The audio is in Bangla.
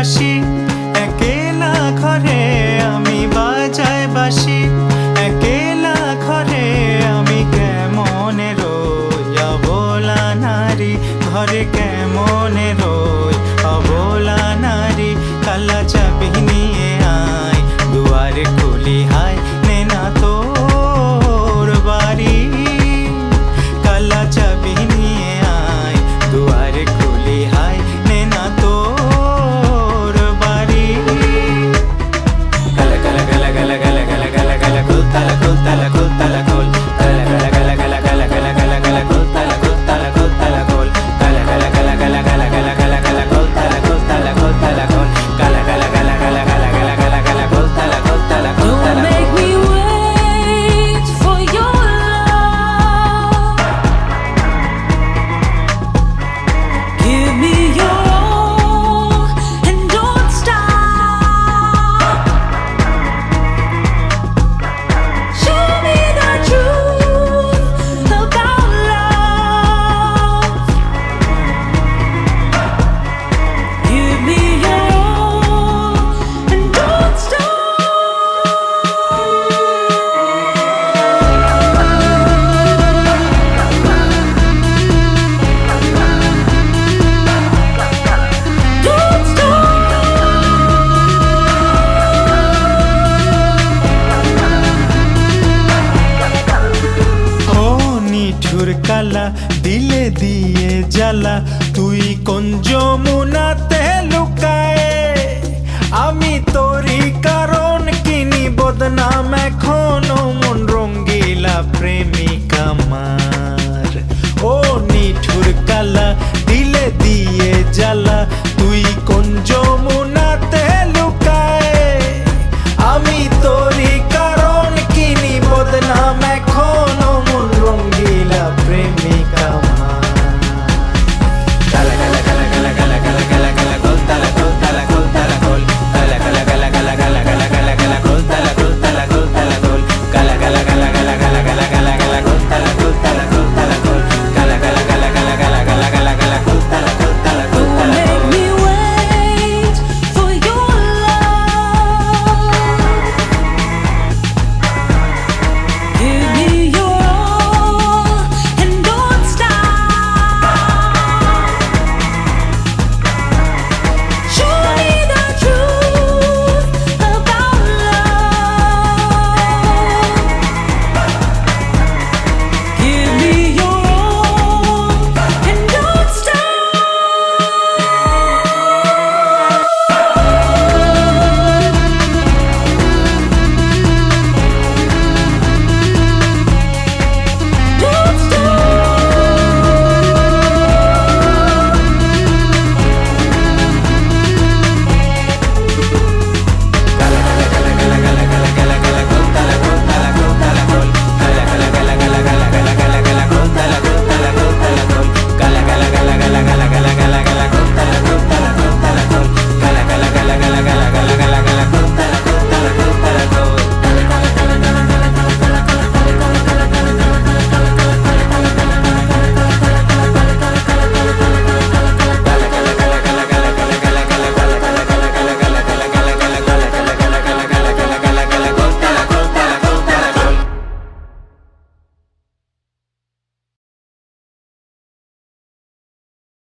বাসি একে না ঘরে আমি বাজায় বাসি। কালা দিলে দিয়ে জ্বালা। তুই কোন যমুনাতে